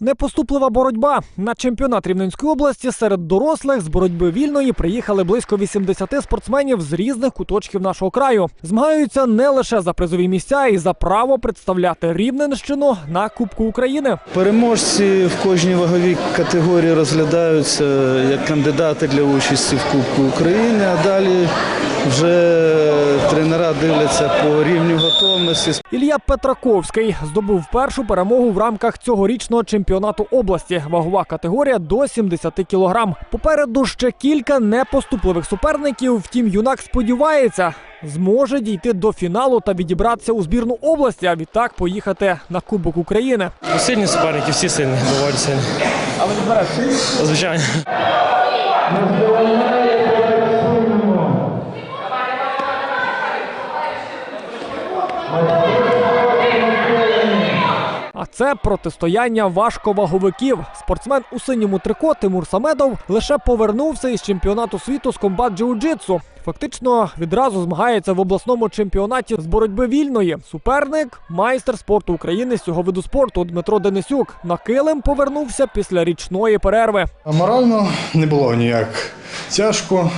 Непоступлива боротьба на чемпіонат Рівненської області серед дорослих з боротьби вільної приїхали близько 80 спортсменів з різних куточків нашого краю. Змагаються не лише за призові місця і за право представляти Рівненщину на Кубку України. Переможці в кожній ваговій категорії розглядаються як кандидати для участі в Кубку України, а далі вже тренера дивляться по рівню готовності. Ілля Петраковський здобув першу перемогу в рамках цьогорічного чемпіонату області. Вагова категорія до 70 кілограм. Попереду ще кілька непоступливих суперників. Втім, юнак сподівається, зможе дійти до фіналу та відібратися у збірну області, а відтак поїхати на Кубок України. Ну, Сильні суперники, всі сильні, доволі сильні. Але відбереш? Звичайно. Це протистояння важковаговиків. Спортсмен у синьому трико Тимур Самедов лише повернувся із чемпіонату світу з комбат джиу-джитсу. Фактично відразу змагається в обласному чемпіонаті з боротьби вільної. Суперник майстер спорту України з цього виду спорту Дмитро Денисюк. На килим повернувся після річної перерви. Морально не було ніяк тяжко,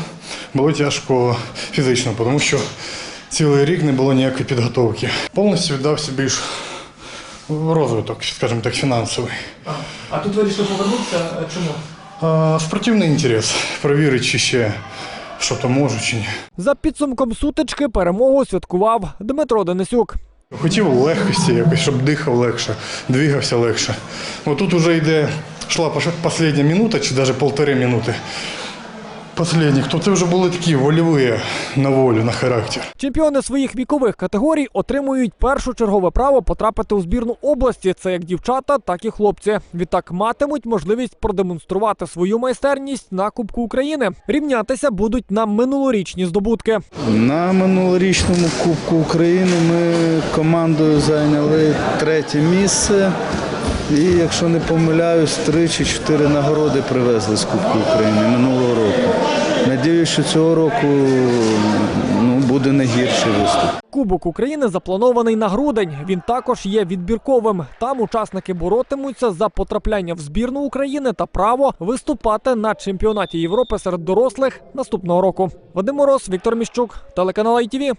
було тяжко фізично, тому що цілий рік не було ніякої підготовки. Повністю віддався більш розвиток, скажімо так, фінансовий. А тут вирішили повернутися. Чому? А, спортивний інтерес, перевірити, чи ще що то можу, чи ні. За підсумком сутички перемогу святкував Дмитро Денисюк. Хотів легкості якось, щоб дихав легше, двигався легше. Отут вже йде, йшла остання минута, чи навіть полтори минути. Последніх, то це вже були такі вольові на волю, на характер. Чемпіони своїх вікових категорій отримують першочергове право потрапити у збірну області. Це як дівчата, так і хлопці. Відтак матимуть можливість продемонструвати свою майстерність на Кубку України. Рівнятися будуть на минулорічні здобутки. На минулорічному Кубку України ми командою зайняли третє місце. І якщо не помиляюсь, три чи чотири нагороди привезли з Кубку України минулого року. Надіюсь, що цього року ну, буде не гірший виступ. Кубок України запланований на грудень. Він також є відбірковим. Там учасники боротимуться за потрапляння в збірну України та право виступати на чемпіонаті Європи серед дорослих наступного року. Вадим Мороз, Віктор Міщук, телеканал ITV.